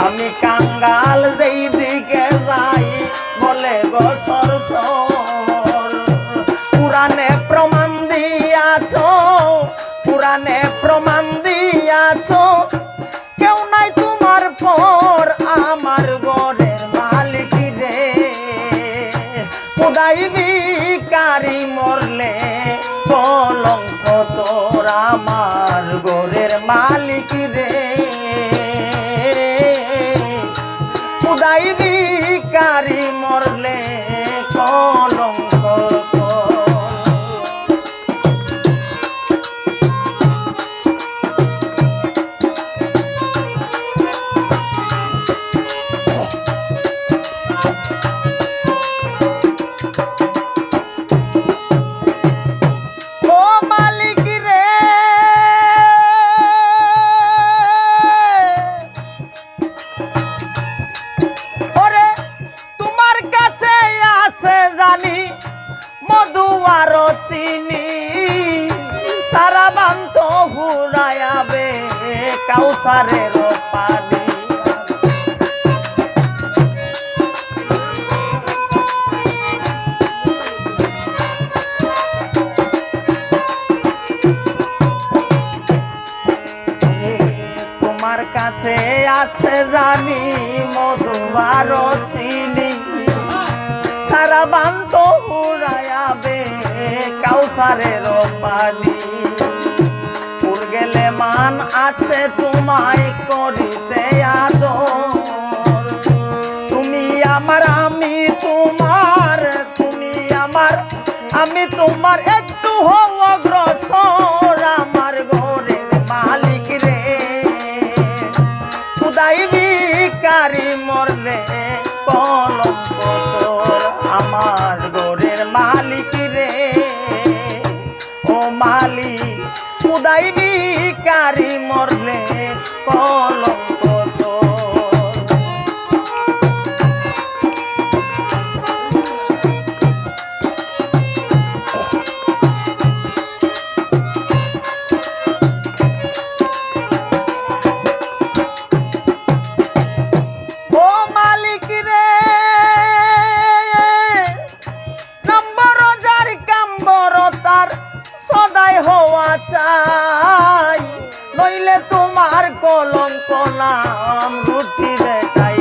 আমি কাঙ্গাল যেই দিকে যাই বলে গো সর পুরাণে প্রমাণ দিয়াছ কোদাই কারি মরলে চিনি সারা বান্ত হুরায়াবে কাউসারের পানি। তোমার কাছে আছে জানি মধুবার চিনি। মান আছে তোমায় করিতে আদর। তুমি আমার, আমি তোমার, তুমি আমার, আমি তোমার একটু হও অগ্রসর আমার ঘরের মালিক রে। খুদাই বিকারি মরলে তোর আমার ঘরের মালিক বিকারি মরলে কলঙ্ক সদাই হওয়া চাই। নইলে তোমার কলঙ্ক নাম রুটি চাই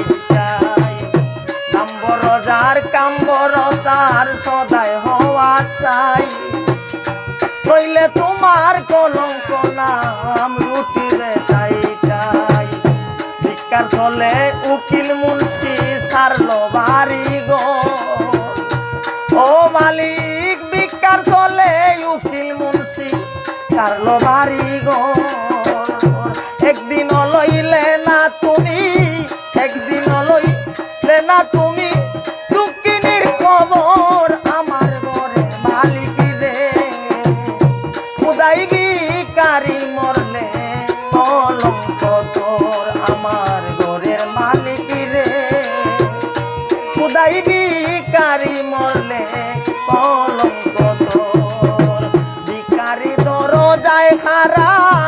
নম্বর যার, কাম্বর তার সদাই হওয়া চাই। নইলে তোমার কলঙ্ক নাম রুটি চাই ভিক্ষার চলে উকিল মুন্সি সারলো বাড়ি গো। ও মালিক, ভিক্ষার চলে উকিল মুন্সি সারলো বাড়ি গো। যায় হারা।